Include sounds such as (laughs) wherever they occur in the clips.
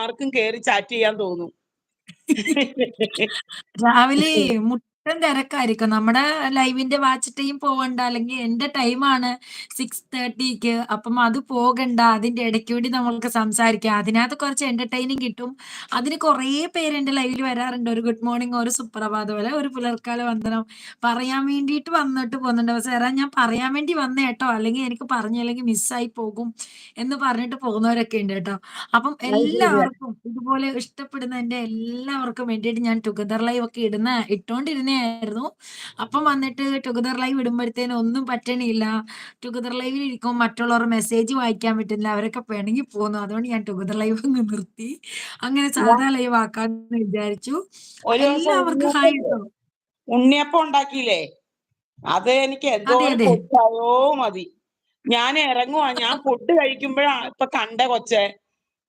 ആർക്കും കേറി ചാറ്റ് ചെയ്യാൻ തോന്നും. രാവിലെ (laughs) മുട്ടൻ തിരക്കായിരിക്കും. നമ്മുടെ ലൈവിന്റെ വാച്ച് ടൈം പോകണ്ട അല്ലെങ്കിൽ എന്റെ ടൈമാണ് 6:30ക്ക്. അപ്പം അത് പോകണ്ട. അതിന്റെ ഇടയ്ക്ക് വേണ്ടി നമ്മൾക്ക് സംസാരിക്കാം. അതിനകത്ത് കുറച്ച് എന്റർടൈനിങ് കിട്ടും. അതിന് കുറേ പേര് എന്റെ ലൈവിൽ വരാറുണ്ട്. ഒരു ഗുഡ് മോർണിംഗ്, ഒരു സുപ്രഭാതം, അല്ലെ ഒരു പുലർക്കാല വന്ദനം പറയാൻ വേണ്ടിയിട്ട് വന്നിട്ട് പോകുന്നുണ്ട്. "സാറേ ഞാൻ പറയാൻ വേണ്ടി വന്നേട്ടോ, അല്ലെങ്കിൽ എനിക്ക് പറഞ്ഞില്ലെങ്കിൽ മിസ്സായി പോകും" എന്ന് പറഞ്ഞിട്ട് പോകുന്നവരൊക്കെ ഉണ്ട് കേട്ടോ. അപ്പം എല്ലാവർക്കും ഇതുപോലെ ഇഷ്ടപ്പെടുന്ന എന്റെ എല്ലാവർക്കും വേണ്ടിയിട്ട് ഞാൻ ടുഗദർ ലൈവ് ഒക്കെ ഇടുന്ന ഇട്ടോണ്ടിരുന്നയായിരുന്നു. അപ്പം വന്നിട്ട് ടുഗദർ ലൈവ് ഇടുമ്പോഴത്തേനും ഒന്നും പറ്റണില്ല. ടുഗദർ ലൈവിൽ ഇരിക്കുമ്പോൾ മറ്റുള്ളവർ മെസ്സേജ് വായിക്കാൻ പറ്റുന്നില്ല. അവരൊക്കെ പിണങ്ങി പോകുന്നു. അതുകൊണ്ട് ഞാൻ ടുഗദർ ലൈവ് അങ്ങ് നിർത്തി. അങ്ങനെ സാധാ ലൈവ് ആക്കാൻ വിചാരിച്ചു. എല്ലാവർക്കും ഹായ് ഉണ്ണിയപ്പം ഉണ്ടാക്കിയില്ലേ? അത് എനിക്ക് എന്തോ മതി. ഞാൻ ഇറങ്ങുവാ. ഞാൻ ഫുഡ് കഴിക്കുമ്പോഴാ ഇപ്പൊ കണ്ട കൊച്ചെ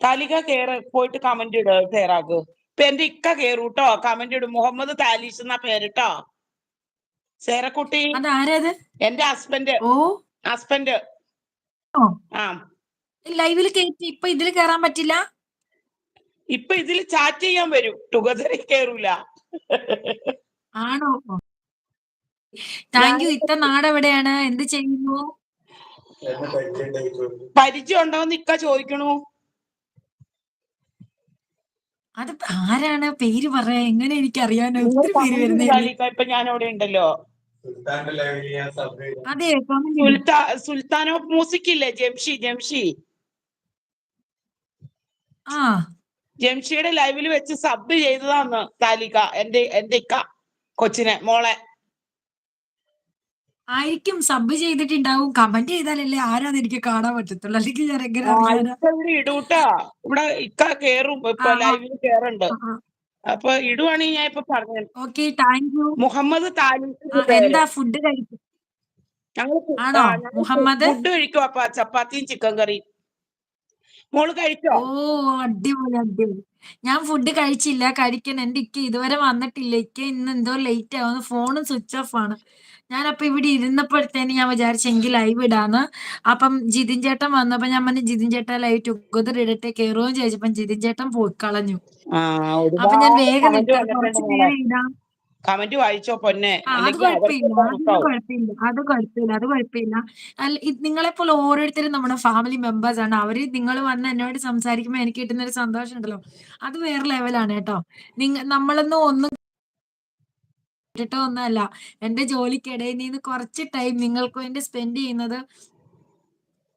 കലിക കേറി പോയിട്ട് കമന്റ് ഇടുക. ഇപ്പൊ എന്റെ ഇക്ക കേറൂട്ടോ. കമന്റ് ഇടും. മുഹമ്മദ് താലീസ് എന്നാ പേരിട്ടോ അത്? എന്റെ ഹസ്ബൻഡ്. ഹസ്ബൻഡ്. ആ. ലൈവിൽ കേറ്റി ഇപ്പൊ ഇതിൽ കേറാൻ പറ്റില്ല? ഇപ്പൊ ഇതിൽ ചാറ്റ് ചെയ്യാൻ വരും. ടുഗദറിൽ കേറൂല. ആണോ? Thank you. ഇത്ര ഇത്ത നാടെവിടെയാണ്? എന്ത് ചെയ്യുന്നു? പരിചയം ഉണ്ടോന്ന് ഇക്ക ചോദിക്കണു. അത് ആരാണ്? പേര് പറയാ എങ്ങനെ എനിക്ക് അറിയാനോ ഒത്തിരി പേര് വരുന്നേ ഇട് വരുന്നതല്ലേ. ഇപ്പൊ ഞാൻ അവിടെ ഉണ്ടല്ലോ. അതെ സുൽത്താൻ ഓഫ് മ്യൂസിക് ഇല്ലേ? ജംഷി ജംഷി. ആ. ജംഷിയുടെ ലൈവിൽ വെച്ച് സബ് ചെയ്തതാന്ന് താലിക. എന്റെ എന്റെ ഇക്ക കൊച്ചിനെ മോളെ. ആയിരിക്കും സബ് ചെയ്തിട്ടുണ്ടാവും. കമന്റ് ചെയ്താലല്ലേ ആരാന്ന് എനിക്ക് കാണാൻ പറ്റത്തുള്ളൂ. അല്ലെങ്കിൽ ഞാൻ എങ്ങനെ ഇവിടെ ഇടൂട്ടാ. ഇവിടെ ഇക്ക കേറും. ഇപ്പൊ. ലൈവിൽ കേറുണ്ട്. അപ്പൊ ഇടുവാണെങ്കിൽ ഞാൻ ഇപ്പൊ പറഞ്ഞു. ഓക്കെ. Thank you. മുഹമ്മദ് എന്താ ഫുഡ് കഴിക്കും? ഞങ്ങൾ? മുഹമ്മദ്? ഫുഡ് കഴിക്കുവാ അപ്പൊ ചപ്പാത്തിയും ചിക്കൻ കറിയും. മോൾ കഴിച്ചോ? ഓ! അടിപൊളി, അടിപൊളി. ഞാൻ ഫുഡ് കഴിച്ചില്ല. കഴിക്കണം. എന്റെ ഇക്ക ഇതുവരെ വന്നിട്ടില്ല. ഇക്ക ഇന്ന് എന്തോ ലേറ്റ് ആവുന്നു. ഫോണും സ്വിച്ച് ഓഫ് ആണ്. ഞാനപ്പോ ഇവിടെ ഇരുന്നപ്പോഴത്തേന് ഞാൻ വിചാരിച്ചെങ്കിൽ ലൈവ് ഇടാന്ന്. അപ്പം ജിതിൻ ചേട്ടൻ വന്നപ്പോ ഞാൻ പറഞ്ഞു ജിതിൻ ചേട്ടൻ ലൈവ് ടുഗദർ ഇടട്ടെ കേറുവോന്ന് ചോദിച്ചപ്പം ജിതിൻ ചേട്ടൻ പോയി കളഞ്ഞു. അപ്പൊ ഞാൻ വേഗം ഇടാം. കമന്റ് വായിച്ചോ പൊന്നെ. അത് കുഴപ്പമില്ല. അത് കുഴപ്പമില്ല. അത് കുഴപ്പമില്ല. അല്ല ഇത് നിങ്ങളെപ്പോലെ ഓരോരുത്തരും നമ്മുടെ ഫാമിലി മെമ്പേഴ്സ് ആണ്. അവർ നിങ്ങൾ വന്ന് എന്നോട് സംസാരിക്കുമ്പോൾ എനിക്ക് കിട്ടുന്ന ഒരു സന്തോഷം ഉണ്ടല്ലോ. അത് വേറെ ലെവലാണ് കേട്ടോ. നിങ്ങ നമ്മളൊന്നും ഒന്നും കേട്ടിട്ടോ ഒന്നുമല്ല. എന്റെ ജോലിക്കിടയിൽ നിന്ന് കുറച്ച് ടൈം നിങ്ങൾക്ക് വേണ്ടി സ്പെൻഡ് ചെയ്യുന്നത്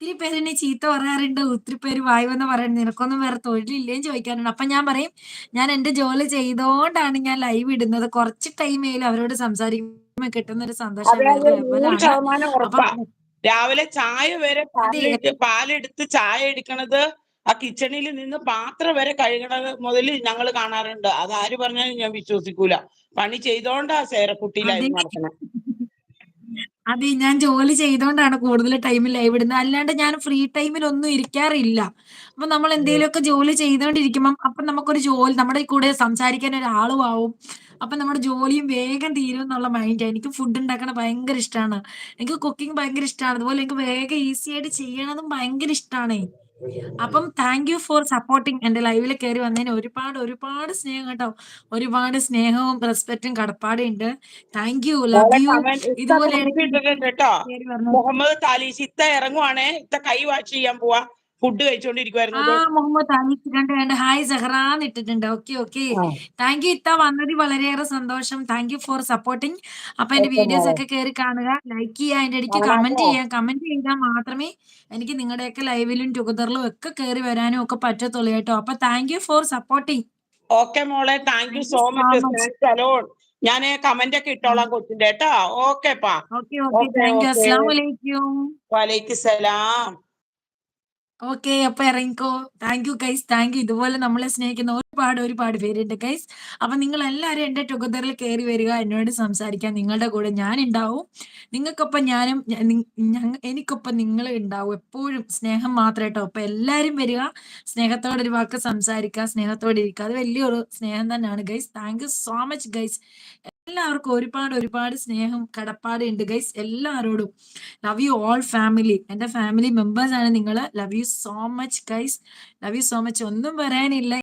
ഒത്തിരി പേര് എന്നെ ചീത്ത പറയാറുണ്ട്. ഒത്തിരി പേര് വായി വന്ന് പറയുന്നത് നിനക്കൊന്നും വേറെ തൊഴിലില്ലേന്ന് ചോദിക്കാറുണ്ട്. അപ്പൊ ഞാൻ പറയും ഞാൻ എന്റെ ജോലി ചെയ്തോണ്ടാണ് ഞാൻ ലൈവ് ഇടുന്നത്. കുറച്ച് ടൈമേലും അവരോട് സംസാരിക്കുമ്പോൾ കിട്ടുന്ന ഒരു സന്തോഷം. രാവിലെ ചായ വരെ. പാലെടുത്ത് ചായ എടുക്കണത് ആ കിച്ചണിൽ നിന്ന് പാത്രം വരെ കഴുകണത് മുതൽ ഞങ്ങൾ കാണാറുണ്ട്. അത് ആര് പറഞ്ഞാലും ഞാൻ വിശ്വസിക്കൂല. പണി ചെയ്തോണ്ടാ സേരക്കുട്ടിയിലായി അതെ. അതെ ഞാൻ ജോലി ചെയ്തോണ്ടാണ് കൂടുതൽ ടൈം ലൈവ് ഇടുന്നത്. അല്ലാണ്ട് ഞാൻ ഫ്രീ ടൈമിൽ ഒന്നും ഇരിക്കാറില്ല. അപ്പൊ നമ്മൾ എന്തെങ്കിലുമൊക്കെ ജോലി ചെയ്തോണ്ടിരിക്കുമ്പം അപ്പൊ നമുക്കൊരു ജോലി നമ്മുടെ കൂടെ സംസാരിക്കാൻ ഒരാളും ആവും. അപ്പൊ നമ്മുടെ ജോലിയും വേഗം തീരും എന്നുള്ള മൈൻഡ് എനിക്ക് ഫുഡ് ഉണ്ടാക്കണത് ഭയങ്കര ഇഷ്ടമാണ് എനിക്ക് കുക്കിംഗ് ഭയങ്കര ഇഷ്ടമാണ് അതുപോലെ എനിക്ക് വേഗം ഈസി ആയിട്ട് ചെയ്യണതും ഭയങ്കര ഇഷ്ടാണേ. അപ്പം താങ്ക് യു ഫോർ സപ്പോർട്ടിങ് എന്റെ ലൈവിൽ കയറി വന്നതിന് ഒരുപാട് ഒരുപാട് സ്നേഹം കേട്ടോ. ഒരുപാട് സ്നേഹവും റെസ്പെക്റ്റും കടപ്പാടും ഉണ്ട്. Thank you. Love you. ഇതുപോലെ കേട്ടോ. മുഹമ്മദ് താലീസ് ഇത്ത ഇറങ്ങുവാണേ. ഇത്ത കൈ വാച്ച് ചെയ്യാൻ പോവാ. ഫുഡ് ആ കഴിച്ചോണ്ടിരിക്കുവായിരുന്നത്. മുഹമ്മദ് താലീസ് കണ്ട് ഹായ് ഹായ് സഹറാന്ന് ഇട്ടിട്ടുണ്ട്. Okay okay. ആ. താങ്ക് യു ഇത്ത വന്നതിൽ വളരെയേറെ സന്തോഷം. Thank you for supporting. അപ്പൊ എന്റെ വീഡിയോസ് ഒക്കെ കയറി കാണുക. ലൈക്ക് ചെയ്യുക. അതിന്റെ ഇടയ്ക്ക് കമന്റ് ചെയ്യുക. കമന്റ് ചെയ്താൽ മാത്രമേ എനിക്ക് നിങ്ങളുടെയൊക്കെ ലൈവിലും ടുഗദറിലും ഒക്കെ കയറി വരാനും ഒക്കെ പറ്റത്തുള്ളൂ കേട്ടോ. അപ്പൊ thank you for supporting. Okay മോളെ thank you so much. Much. ഞാൻ കമന്റ് ഒക്കെ ഇട്ടോളാം കൊച്ചിന്റെ കേട്ടോ. ഓക്കെ പാ. Okay okay. ഓക്കെ. അപ്പൊ ഇറങ്ങിക്കോ. Thank you guys. Thank you. ഇതുപോലെ നമ്മളെ സ്നേഹിക്കുന്ന ഒരുപാട് ഒരുപാട് പേരുണ്ട് ഗൈസ്. അപ്പൊ നിങ്ങൾ എല്ലാവരും എന്റെ ടുഗദറിൽ കയറി വരിക. എന്നോട് സംസാരിക്കാൻ നിങ്ങളുടെ കൂടെ ഞാൻ ഉണ്ടാവും. നിങ്ങൾക്കൊപ്പം ഞാനും എനിക്കൊപ്പം നിങ്ങൾ ഉണ്ടാവും. എപ്പോഴും സ്നേഹം മാത്രം കേട്ടോ. അപ്പൊ എല്ലാവരും വരിക. സ്നേഹത്തോടെ ഒരു വാക്ക് സംസാരിക്കുക. സ്നേഹത്തോടെ ഇരിക്കുക. അത് വലിയൊരു സ്നേഹം തന്നെയാണ് guys. Thank you so much guys. എല്ലാവർക്കും ഒരുപാട് ഒരുപാട് സ്നേഹം കടപ്പാട് ഉണ്ട് ഗൈസ്. എല്ലാവരോടും ലവ് യു ഓൾ ഫാമിലി. എന്റെ ഫാമിലി മെമ്പേഴ്സ് ആണ് നിങ്ങൾ. Love you so much guys. Love you so much. ഒന്നും പറയാനില്ല.